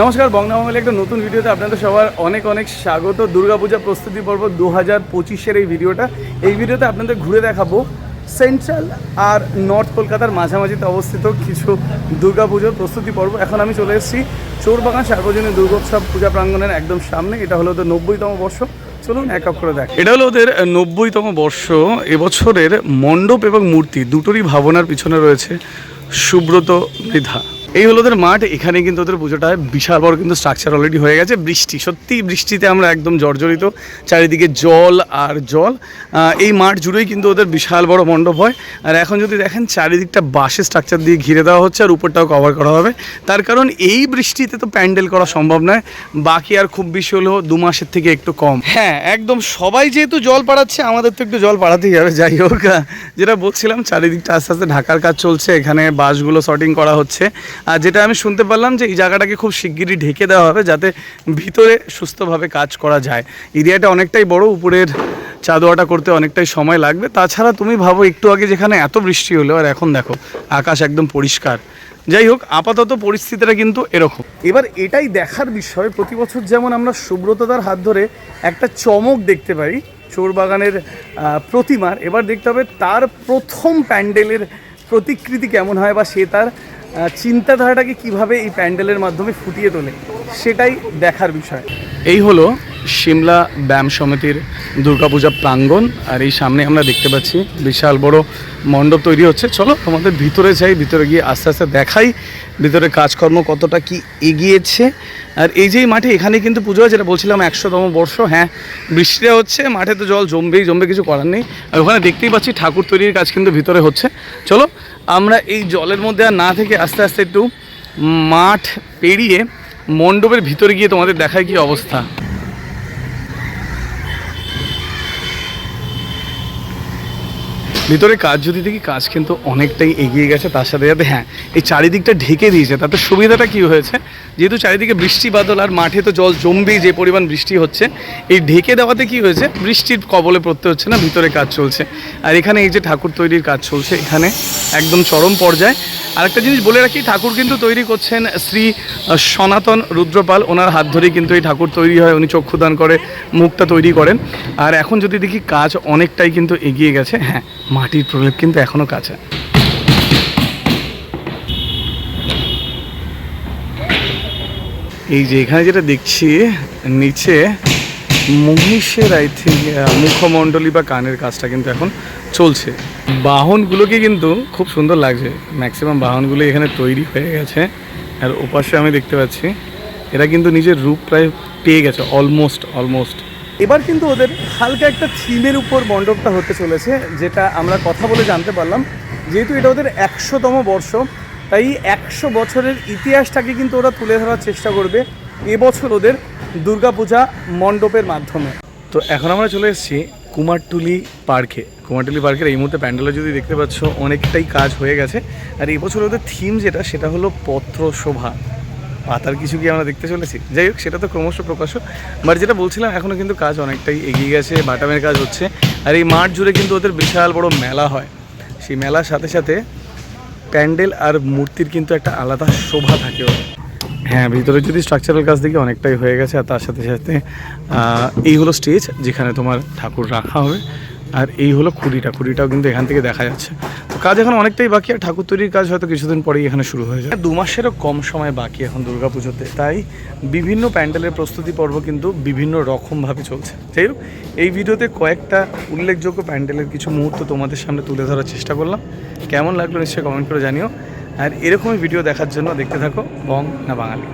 নমস্কার বংনামহলে একটা নতুন ভিডিওতে আপনাদের সবার অনেক অনেক স্বাগত। দুর্গাপূজা প্রস্তুতি পর্ব দু হাজার পঁচিশের এই ভিডিওটা। এই ভিডিওতে আপনাদের ঘুরে দেখাবো সেন্ট্রাল আর নর্থ কলকাতার মাঝামাঝিতে অবস্থিত কিছু দুর্গাপুজোর প্রস্তুতি পর্ব। এখন আমি চলে এসেছি চোরবাগান সার্বজনীন দুর্গোৎসব পূজা প্রাঙ্গণের একদম সামনে। এটা হলো ওদের নব্বইতম বর্ষ। চলুন এক এক করে দেখ। এটা হলো ওদের নব্বইতম বর্ষ। এবছরের মণ্ডপ এবং মূর্তি দুটোরই ভাবনার পিছনে রয়েছে সুব্রত মৃধা। এই হলো ওদের মাঠ এখানে কিন্তু ওদের পুজোটা বিশাল বড় কিন্তু স্ট্রাকচার অলরেডি হয়ে গেছে বৃষ্টি। সত্যি বৃষ্টিতে আমরা একদম জর্জরিত, চারিদিকে জল আর জল। এই মাঠ জুড়েই কিন্তু ওদের বিশাল বড় মণ্ডপ হয়। আর এখন যদি দেখেন, চারিদিকটা বাঁশের স্ট্রাকচার দিয়ে ঘিরে দেওয়া হচ্ছে আর উপরটাও কভার করা হবে। তার কারণ এই বৃষ্টিতে তো প্যান্ডেল করা সম্ভব নয়। বাকি আর খুব বেশি হলেও দু মাসের থেকে একটু কম। হ্যাঁ একদম সবাই যেহেতু জল পাড়াচ্ছে, আমাদের তো একটু জল পাড়াতেই হবে। যাই হোক যেটা বলছিলাম, চারিদিকটা আস্তে আস্তে ঢাকার কাজ চলছে। এখানে বাসগুলো শর্টিং করা হচ্ছে। আর যেটা আমি শুনতে পারলাম যে এই জায়গাটাকে খুব শিগগিরই ঢেকে দেওয়া হবে যাতে ভিতরে সুস্থভাবে কাজ করা যায়। এরিয়াটা অনেকটাই বড় উপরের চাদোয়াটা করতে অনেকটাই সময় লাগবে। তাছাড়া তুমি ভাবো একটু আগে যেখানে এত বৃষ্টি হলো আর এখন দেখো আকাশ একদম পরিষ্কার। যাই হোক আপাতত পরিস্থিতিটা কিন্তু এরকম। এবার এটাই দেখার বিষয় প্রতি বছর যেমন আমরা সুব্রতদার হাত ধরে একটা চমক দেখতে পাই চোরবাগানের আহ, প্রতিমার। এবার দেখতে হবে তার প্রথম প্যান্ডেলের প্রতিকৃতি কেমন হয় বা সে তার চিন্তাধারাটাকে কীভাবে এই প্যান্ডেলের মাধ্যমে ফুটিয়ে তোলে সেটাই দেখার বিষয়। এই হলো সিমলা ব্যায়াম সমিতির দুর্গাপূজা প্রাঙ্গণ, আর এই সামনে আমরা দেখতে পাচ্ছি বিশাল বড় মণ্ডপ তৈরি হচ্ছে। চলো তোমাদের ভিতরে যাই, ভিতরে গিয়ে আস্তে আস্তে দেখাই ভিতরে কাজকর্ম কতটা কি এগিয়েছে। আর এই যে মাঠে এখানে কিন্তু পুজো হয়, যেটা বলছিলাম একশোতম বর্ষ। হ্যাঁ বৃষ্টিটা হচ্ছে, মাঠে তো জল জমবেই, জমবে কিছু করার নেই। আর ওখানে দেখতেই পাচ্ছি ঠাকুর তৈরির কাজ কিন্তু ভিতরে হচ্ছে। চলো আমরা এই জলের মধ্যে আর না থেকে আস্তে আস্তে একটু মাঠ পেরিয়ে মণ্ডপের ভিতরে গিয়ে তোমাদের দেখায় কি অবস্থা। ভিতরে কাজ যদি দেখি, কাজ কিন্তু অনেকটাই এগিয়ে গেছে, তার সাথে সাথে হ্যাঁ এই চারিদিকটা ঢেকে দিয়েছে। তাতে সুবিধাটা কি হয়েছে? যেহেতু চারিদিকে বৃষ্টি বাদল আর মাঠে তো জল জমবেই, যে পরিমাণ বৃষ্টি হচ্ছে, এই ঢেকে দেওয়াতে কি হয়েছে? বৃষ্টির কবলে পড়তে হচ্ছে না, ভিতরে কাজ চলছে। আর এখানে এই যে ঠাকুর তৈরির কাজ চলছে, এখানে একদম চরম পর্যায়ে। আরেকটা জিনিস বলে রাখি, ঠাকুর কিন্তু তৈরি করছেন শ্রী সনাতন রুদ্রপাল। ওনার হাত ধরেই কিন্তু এই ঠাকুর তৈরি হয়, উনি চক্ষুদান করে, মুখটা তৈরি করেন। আর এখন যদি দেখি, কাজ অনেকটাই কিন্তু এগিয়ে গেছে হ্যাঁ। মাটির প্রলেপ কিন্তু এখনও কাছে। এই যে এখানে যেটা দেখছি, নিচে মহিষের আই থিঙ্ক মুখমণ্ডলী বা কানের কাজটা কিন্তু এখন চলছে। বাহনগুলোকে কিন্তু খুব সুন্দর লাগছে। ম্যাক্সিমাম বাহনগুলো এখানে তৈরি হয়ে গেছে। আর ওপাশে আমি দেখতে পাচ্ছি, এরা কিন্তু নিজের রূপ প্রায় পেয়ে গেছে অলমোস্ট অলমোস্ট এবার কিন্তু ওদের হালকা একটা থিমের উপর মণ্ডপটা হতে চলেছে, যেটা আমরা কথা বলে জানতে পারলাম। যেহেতু এটা ওদের একশোতম বর্ষ, তাই একশো বছরের ইতিহাসটাকে কিন্তু ওরা তুলে ধরার চেষ্টা করবে এবছর ওদের দুর্গাপূজা মণ্ডপের মাধ্যমে। তো এখন আমরা চলে এসেছি কুমারটুলি পার্কে। কুমারটুলি পার্কের এই মুহূর্তে প্যান্ডেলে যদি দেখতে পাচ্ছ, অনেকটাই কাজ হয়ে গেছে। আর এবছর ওদের থিম যেটা, সেটা হলো পত্র শোভা পাতার কিছু কি আমরা দেখতে চলেছি? যাই হোক, সেটা তো ক্রমশ প্রকাশ্য বাট যেটা বলছিলাম এখনও কিন্তু কাজ অনেকটাই এগিয়ে গেছে, বাটামের কাজ হচ্ছে। আর এই মাঠ জুড়ে কিন্তু ওদের বিশাল বড় মেলা হয়। সেই মেলার সাথে সাথে প্যান্ডেল আর মূর্তির কিন্তু একটা আলাদা শোভা থাকে ওর হ্যাঁ ভিতরে যদি স্ট্রাকচারাল কাজ দেখি, অনেকটাই হয়ে গেছে। আর তার সাথে সাথে এই হলো স্টেজ যেখানে তোমার ঠাকুর রাখা হবে। আর এই হলো খুঁড়িটা। খুঁড়িটাও কিন্তু এখান থেকে দেখা যাচ্ছে। কাজ এখন অনেকটাই বাকি, আর ঠাকুর তৈরির কাজ হয়তো কিছুদিন পরেই এখানে শুরু হয়ে যায় দু মাসেরও কম সময় বাকি এখন দুর্গাপুজোতে, তাই বিভিন্ন প্যান্ডেলের প্রস্তুতি পর্ব কিন্তু বিভিন্ন রকমভাবে চলছে। যাই হোক, এই ভিডিওতে কয়েকটা উল্লেখযোগ্য প্যান্ডেলের কিছু মুহূর্ত তোমাদের সামনে তুলে ধরার চেষ্টা করলাম। কেমন লাগল নিশ্চয়ই কমেন্ট করে জানিও। আর এরকমই ভিডিও দেখার জন্য দেখতে থাকো, বং না বাঙালি।